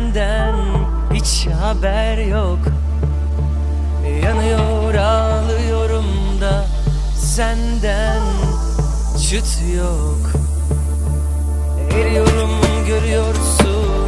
senden hiç haber yok. Yanıyor ağlıyorum da senden çıt yok. Eriyorum görüyorsun.